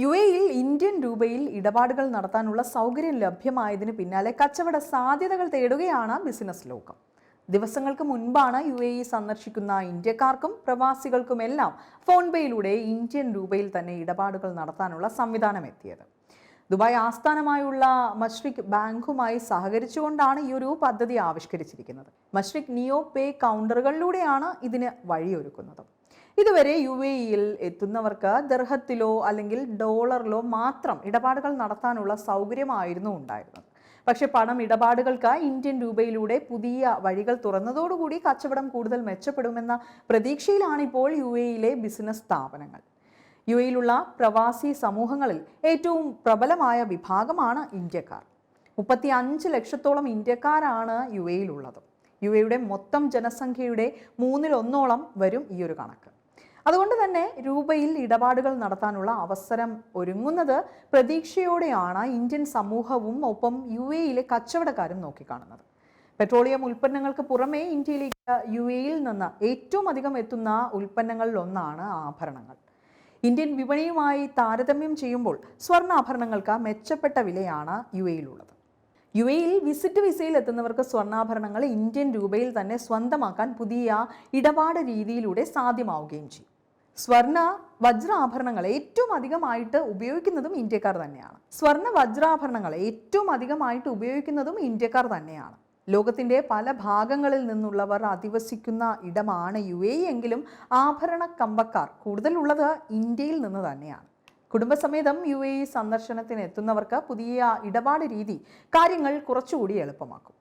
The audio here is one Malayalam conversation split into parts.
യു എയിൽ ഇന്ത്യൻ രൂപയിൽ ഇടപാടുകൾ നടത്താനുള്ള സൗകര്യം ലഭ്യമായതിനു പിന്നാലെ കച്ചവട സാധ്യതകൾ തേടുകയാണ് ബിസിനസ് ലോകം. ദിവസങ്ങൾക്ക് മുൻപാണ് യു എ ഇ സന്ദർശിക്കുന്ന ഇന്ത്യക്കാർക്കും പ്രവാസികൾക്കുമെല്ലാം ഫോൺപേയിലൂടെ ഇന്ത്യൻ രൂപയിൽ തന്നെ ഇടപാടുകൾ നടത്താനുള്ള സംവിധാനം എത്തിയത് ദുബായ് ആസ്ഥാനമായുള്ള മഷ്രിഖ് ബാങ്കുമായി സഹകരിച്ചുകൊണ്ടാണ് ഈ ഒരു പദ്ധതി ആവിഷ്കരിച്ചിരിക്കുന്നത്. മഷ്രിഖ് നിയോ പേ കൗണ്ടറുകളിലൂടെയാണ് ഇതിന് വഴിയൊരുക്കുന്നത്. ഇതുവരെ യു എ ഇയിൽ എത്തുന്നവർക്ക് ദർഹത്തിലോ അല്ലെങ്കിൽ ഡോളറിലോ മാത്രം ഇടപാടുകൾ നടത്താനുള്ള സൗകര്യമായിരുന്നു ഉണ്ടായിരുന്നത്. പക്ഷേ പണം ഇടപാടുകൾക്ക് ഇന്ത്യൻ രൂപയിലൂടെ പുതിയ വഴികൾ തുറന്നതോടുകൂടി കച്ചവടം കൂടുതൽ മെച്ചപ്പെടുമെന്ന പ്രതീക്ഷയിലാണ് ഇപ്പോൾ യു എയിലെ ബിസിനസ് സ്ഥാപനങ്ങൾ. യു എയിലുള്ള പ്രവാസി സമൂഹങ്ങളിൽ ഏറ്റവും പ്രബലമായ വിഭാഗമാണ് ഇന്ത്യക്കാർ. മുപ്പത്തി അഞ്ച് ലക്ഷത്തോളം ഇന്ത്യക്കാരാണ് യു എയിലുള്ളത് യു എയുടെ മൊത്തം ജനസംഖ്യയുടെ മൂന്നിലൊന്നോളം വരും ഈ ഒരു കണക്ക്. അതുകൊണ്ട് തന്നെ രൂപയിൽ ഇടപാടുകൾ നടത്താനുള്ള അവസരം ഒരുങ്ങുന്നത് പ്രതീക്ഷയോടെയാണ് ഇന്ത്യൻ സമൂഹവും ഒപ്പം യു എയിലെ കച്ചവടക്കാരും നോക്കിക്കാണുന്നത്. പെട്രോളിയം ഉൽപ്പന്നങ്ങൾക്ക് പുറമേ ഇന്ത്യയിലേക്ക് യു എയിൽ നിന്ന് ഏറ്റവും അധികം എത്തുന്ന ഉൽപ്പന്നങ്ങളിൽ ഒന്നാണ് ആഭരണങ്ങൾ. ഇന്ത്യൻ വിപണിയുമായി താരതമ്യം ചെയ്യുമ്പോൾ സ്വർണാഭരണങ്ങൾക്ക് മെച്ചപ്പെട്ട വിലയാണ് യു എയിലുള്ളത്. യു എയിൽ വിസിറ്റ് വിസയിൽ എത്തുന്നവർക്ക് സ്വർണാഭരണങ്ങൾ ഇന്ത്യൻ രൂപയിൽ തന്നെ സ്വന്തമാക്കാൻ പുതിയ ഇടപാട് രീതിയിലൂടെ സാധ്യമാവുകയും ചെയ്യും. സ്വർണ വജ്രാഭരണങ്ങൾ ഏറ്റവും അധികമായിട്ട് ഉപയോഗിക്കുന്നതും ഇന്ത്യക്കാർ തന്നെയാണ്. സ്വർണ വജ്രാഭരണങ്ങൾ ഏറ്റവും അധികമായിട്ട് ഉപയോഗിക്കുന്നതും ഇന്ത്യക്കാർ തന്നെയാണ്. ലോകത്തിന്റെ പല ഭാഗങ്ങളിൽ നിന്നുള്ളവർ അധിവസിക്കുന്ന ഇടമാണ് യു എ എങ്കിലും ആഭരണ കമ്പക്കാർ കൂടുതലുള്ളത് ഇന്ത്യയിൽ നിന്ന് തന്നെയാണ്. കുടുംബസമേതം യു എ സന്ദർശനത്തിന് എത്തുന്നവർക്ക് പുതിയ ഇടപാട് രീതി കാര്യങ്ങൾ കുറച്ചുകൂടി എളുപ്പമാക്കും.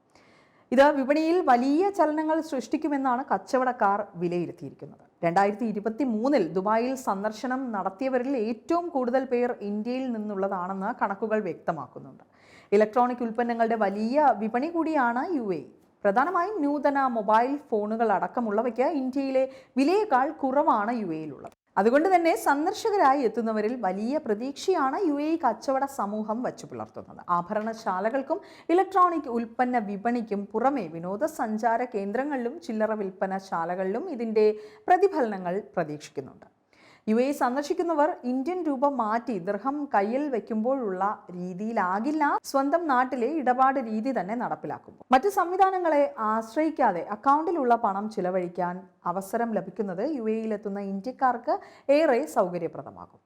ഇത് വിപണിയിൽ വലിയ ചലനങ്ങൾ സൃഷ്ടിക്കുമെന്നാണ് കച്ചവടക്കാർ വിലയിരുത്തിയിരിക്കുന്നത്. രണ്ടായിരത്തി ഇരുപത്തി മൂന്നിൽ ദുബായിൽ സന്ദർശനം നടത്തിയവരിൽ ഏറ്റവും കൂടുതൽ പേർ ഇന്ത്യയിൽ നിന്നുള്ളതാണെന്ന് കണക്കുകൾ വ്യക്തമാക്കുന്നുണ്ട്. ഇലക്ട്രോണിക് ഉൽപ്പന്നങ്ങളുടെ വലിയ വിപണി കൂടിയാണ് യു എ പ്രധാനമായും നൂതന മൊബൈൽ ഫോണുകൾ അടക്കമുള്ളവയ്ക്ക് ഇന്ത്യയിലെ വിലയേക്കാൾ കുറവാണ് യു എയിലുള്ളത് അതുകൊണ്ട് തന്നെ സന്ദർശകരായി എത്തുന്നവരിൽ വലിയ പ്രതീക്ഷയാണ് യു എ കച്ചവട സമൂഹം വച്ചു പുലർത്തുന്നത്. ആഭരണശാലകൾക്കും ഇലക്ട്രോണിക് ഉൽപ്പന്ന വിപണിക്കും പുറമെ വിനോദസഞ്ചാര കേന്ദ്രങ്ങളിലും ചില്ലറ വിൽപ്പന ശാലകളിലും ഇതിന്റെ പ്രതിഫലനങ്ങൾ പ്രതീക്ഷിക്കുന്നുണ്ട്. യു എ സന്ദർശിക്കുന്നവർ ഇന്ത്യൻ രൂപ മാറ്റി ദൃഹം കയ്യിൽ വെക്കുമ്പോഴുള്ള രീതിയിലാകില്ല. സ്വന്തം നാട്ടിലെ ഇടപാട് രീതി തന്നെ നടപ്പിലാക്കും മറ്റ് സംവിധാനങ്ങളെ ആശ്രയിക്കാതെ അക്കൗണ്ടിലുള്ള പണം ചിലവഴിക്കാൻ അവസരം ലഭിക്കുന്നത് യു എയിലെത്തുന്ന ഇന്ത്യക്കാർക്ക് ഏറെ സൗകര്യപ്രദമാകും.